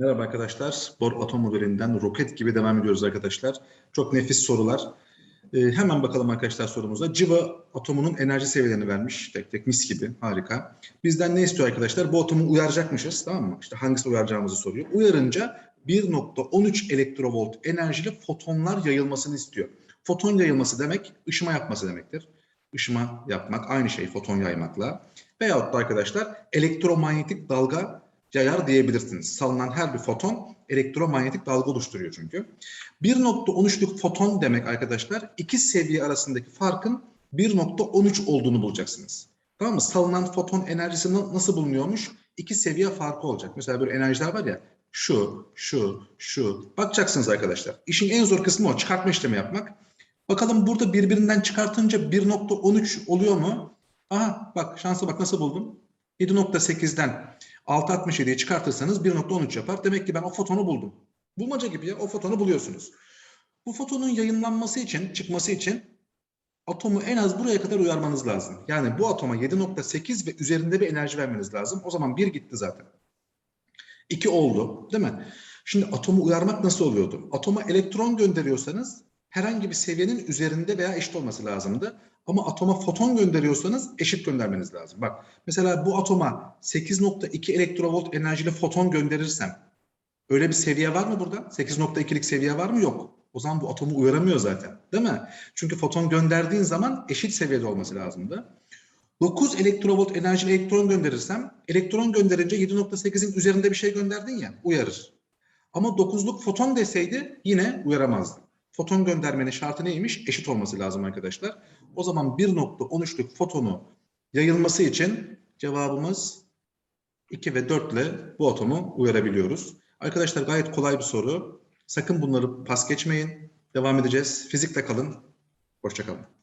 Merhaba arkadaşlar. Bor atom modelinden roket gibi devam ediyoruz arkadaşlar. Çok nefis sorular. Ee, hemen bakalım arkadaşlar sorumuza. Civa atomunun enerji seviyelerini vermiş. Tek tek mis gibi. Harika. Bizden ne istiyor arkadaşlar? Bu atomu uyaracakmışız. Tamam mı? İşte hangisi uyaracağımızı soruyor. Uyarınca 1.13 elektrovolt enerjili fotonlar yayılmasını istiyor. Foton yayılması demek ışıma yapması demektir. Işıma yapmak aynı şey foton yaymakla. Veyahut da arkadaşlar elektromanyetik dalga yayar diyebilirsiniz. Salınan her bir foton elektromanyetik dalga oluşturuyor çünkü. 1.13'lük foton demek arkadaşlar iki seviye arasındaki farkın 1.13 olduğunu bulacaksınız. Tamam mı? Salınan foton enerjisi na- nasıl bulunuyormuş? İki seviye farkı olacak. Mesela böyle enerjiler var ya şu, şu, şu. Bakacaksınız arkadaşlar. İşin en zor kısmı o. Çıkartma işlemi yapmak. Bakalım burada birbirinden çıkartınca 1.13 oluyor mu? Aha bak şansa bak nasıl buldum? 7.8'den 6.67'yi çıkartırsanız 1.13 yapar. Demek ki ben o fotonu buldum. Bulmaca gibi ya o fotonu buluyorsunuz. Bu fotonun yayınlanması için, çıkması için atomu en az buraya kadar uyarmanız lazım. Yani bu atoma 7.8 ve üzerinde bir enerji vermeniz lazım. O zaman 1 gitti zaten. 2 oldu değil mi? Şimdi atomu uyarmak nasıl oluyordu? Atoma elektron gönderiyorsanız herhangi bir seviyenin üzerinde veya eşit olması lazımdı. Ama atoma foton gönderiyorsanız eşit göndermeniz lazım. Bak mesela bu atoma 8.2 elektrovolt enerjili foton gönderirsem öyle bir seviye var mı burada? 8.2'lik seviye var mı? Yok. O zaman bu atomu uyaramıyor zaten. Değil mi? Çünkü foton gönderdiğin zaman eşit seviyede olması lazımdı. 9 elektrovolt enerjili elektron gönderirsem elektron gönderince 7.8'in üzerinde bir şey gönderdin ya uyarır. Ama 9'luk foton deseydi yine uyaramazdı. Foton göndermenin şartı neymiş? Eşit olması lazım arkadaşlar. O zaman 1.13'lük fotonu yayılması için cevabımız 2 ve 4 ile bu atomu uyarabiliyoruz. Arkadaşlar gayet kolay bir soru. Sakın bunları pas geçmeyin. Devam edeceğiz. Fizikle kalın. Hoşçakalın.